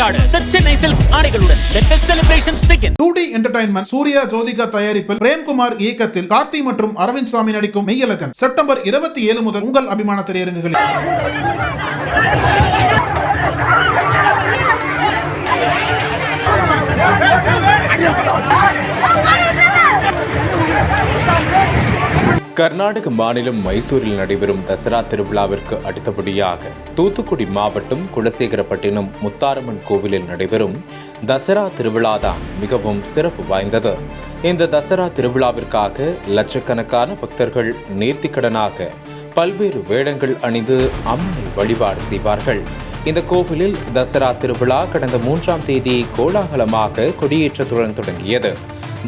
கொண்டாட. சென்னை சில்க்ஸ் ஆடைகளுடன். என்டர்டைன்மெண்ட் சூர்யா ஜோதிகா தயாரிப்பில் பிரேம்குமார் இயக்கத்தில் கார்த்தி மற்றும் அரவிந்த் சாமி நடிக்கும் மெய்யலகன் செப்டம்பர் இருபத்தி ஏழு முதல் உங்கள் அபிமான திரையரங்குகளில். கர்நாடக மாநிலம் மைசூரில் நடைபெறும் தசரா திருவிழாவிற்கு அடுத்தபடியாக தூத்துக்குடி மாவட்டம் குலசேகரப்பட்டினம் முத்தாரம்மன் கோவிலில் நடைபெறும் தசரா திருவிழா தான் மிகவும் சிறப்பு வாய்ந்தது. இந்த தசரா திருவிழாவிற்காக லட்சக்கணக்கான பக்தர்கள் நேர்த்திக்கடனாக பல்வேறு வேடங்கள் அணிந்து அம்மனை வழிபாடு செய்வார்கள். இந்த கோவிலில் தசரா திருவிழா கடந்த மூன்றாம் தேதி கோலாகலமாக கொடியேற்றத்துடன் தொடங்கியது.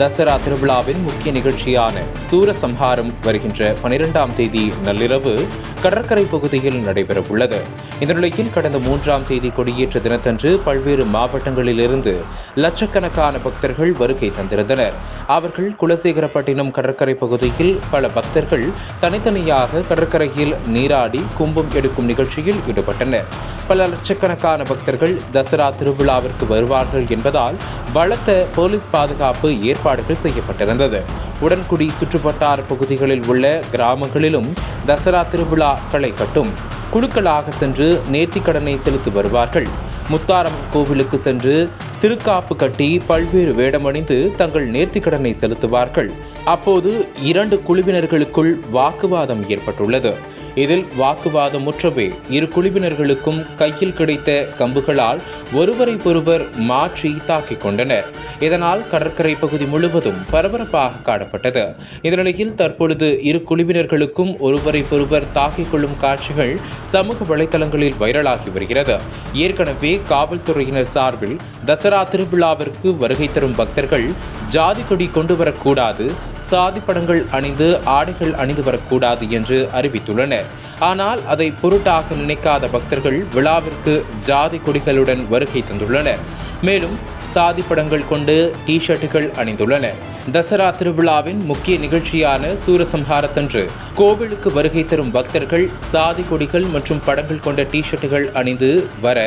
தசரா திருவிழாவின் முக்கிய நிகழ்ச்சியான சூரசம்ஹாரம் வருகின்ற பனிரெண்டாம் தேதி நள்ளிரவு கடற்கரை பகுதியில் நடைபெறவுள்ளது. இந்த நிலையில் கடந்த மூன்றாம் தேதி கொடியேற்ற தினத்தன்று பல்வேறு மாவட்டங்களிலிருந்து லட்சக்கணக்கான பக்தர்கள் வருகை தந்திருந்தனர். அவர்கள் குலசேகரப்பட்டினம் கடற்கரை பகுதியில் பல பக்தர்கள் தனித்தனியாக கடற்கரையில் நீராடி கும்பம் எடுக்கும் நிகழ்ச்சியில் ஈடுபட்டனர். பல லட்சக்கணக்கான பக்தர்கள் தசரா திருவிழாவிற்கு வருவார்கள் என்பதால் பலத்த போலீஸ் பாதுகாப்பு ஏற்பாடுகள் செய்யப்பட்டிருந்தது. உடன்குடி சுற்றுவட்டார பகுதிகளில் உள்ள கிராமங்களிலும் தசரா திருவிழா களை கட்டும் குழுக்களாக சென்று நேர்த்திக்கடனை செலுத்தி வருவார்கள். முத்தாரம்மன் கோவிலுக்கு சென்று திருக்காப்பு கட்டி பல்வேறு வேடமணிந்து தங்கள் நேர்த்திக்கடனை செலுத்துவார்கள். அப்போது இரண்டு குழுவினர்களுக்குள் வாக்குவாதம் ஏற்பட்டுள்ளது. இதில் வாக்குவாதம் முற்றவே இரு குழுவினர்களுக்கும் கையில் கிடைத்த கம்புகளால் ஒருவரை ஒருவர் மாற்றி தாக்கிக் கொண்டனர். இதனால் கடற்கரை பகுதி முழுவதும் பரபரப்பாக காணப்பட்டது. இந்த நிலையில் தற்பொழுது இரு குழுவினர்களுக்கும் ஒருவரை ஒருவர் தாக்கிக் கொள்ளும் காட்சிகள் சமூக வலைதளங்களில் வைரலாகி வருகிறது. ஏற்கனவே காவல்துறையினர் சார்பில் தசரா திருவிழாவிற்கு வருகை தரும் பக்தர்கள் ஜாதி கொடி கொண்டு வரக்கூடாது சாதி படங்கள் அணிந்து ஆடைகள் அணிந்து வரக்கூடாது என்று அறிவித்துள்ளனர். ஆனால் அதை பொருட்டாக நினைக்காத பக்தர்கள் விழாவிற்கு ஜாதி கொடிகளுடன் வருகை தந்துள்ளனர். மேலும் சாதி படங்கள் கொண்டு டி ஷர்ட்டுகள் அணிந்துள்ளன. தசரா திருவிழாவின் முக்கிய நிகழ்ச்சியான சூரசம்ஹாரத்தன்று. கோவிலுக்கு வருகை தரும் பக்தர்கள் சாதி கொடிகள் மற்றும் படங்கள் கொண்ட டி ஷர்ட்டுகள் அணிந்து வர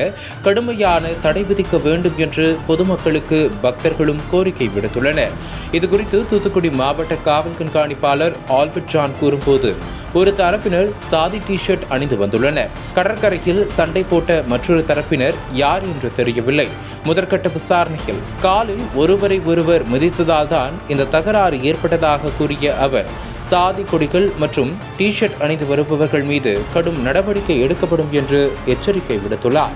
கடுமையான தடை விதிக்க வேண்டும் என்று பொதுமக்களுக்கு பக்தர்களும் கோரிக்கை விடுத்துள்ளனர். இதுகுறித்து தூத்துக்குடி மாவட்ட காவல் கண்காணிப்பாளர் ஆல்பர்ட் ஜான் கூறும்போது ஒரு தரப்பினர் சாதி டி ஷர்ட் அணிந்து வந்துள்ளனர். கடற்கரையில் சண்டை போட்ட மற்றொரு தரப்பினர் யார் என்று தெரியவில்லை. முதற்கட்ட விசாரணை விசாரணையில் காலில் ஒருவரை ஒருவர் மிதித்ததால் தான் இந்த தகராறு ஏற்பட்டதாக கூறிய அவர் சாதி கொடிகள் மற்றும் டி ஷர்ட் அணிந்து வருபவர்கள் மீது கடும் நடவடிக்கை எடுக்கப்படும் என்று எச்சரிக்கை விடுத்துள்ளார்.